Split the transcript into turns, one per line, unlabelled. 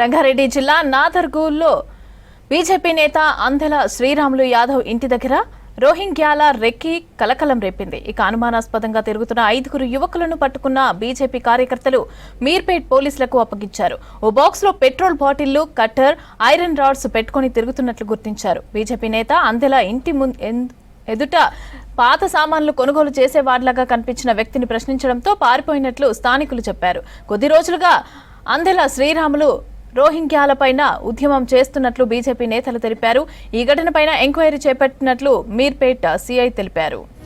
రంగారెడ్డి జిల్లా నాదర్గూల్లో బీజేపీ నేత అందెల శ్రీరాములు యాదవ్ ఇంటి దగ్గర రోహింగ్యాల రెక్కి కలకలం రేపింది. ఇక అనుమానాస్పదంగా తిరుగుతున్న ఐదుగురు యువకులను పట్టుకున్న బీజేపీ కార్యకర్తలు మీర్పేట్ పోలీసులకు అప్పగించారు. ఓ బాక్స్లో పెట్రోల్ బాటిళ్ళు కట్టర్ ఐరన్ రాడ్స్ పెట్టుకుని తిరుగుతున్నట్లు గుర్తించారు. బీజేపీ నేత అందెల ఇంటి ముందు ఎదుట పాత సామాన్లు కొనుగోలు చేసేవాడిలాగా కనిపించిన వ్యక్తిని ప్రశ్నించడంతో పారిపోయినట్లు స్థానికులు చెప్పారు. కొద్ది రోజులుగా అందెల శ్రీరాములు రోహింగ్యాలపైన ఉద్యమం చేస్తున్నట్లు బీజేపీ నేతలు తెలిపారు. ఈ ఘటనపైన ఎంక్వైరీ చేపట్టినట్లు మీర్పేట్ సీఐ తెలిపారు.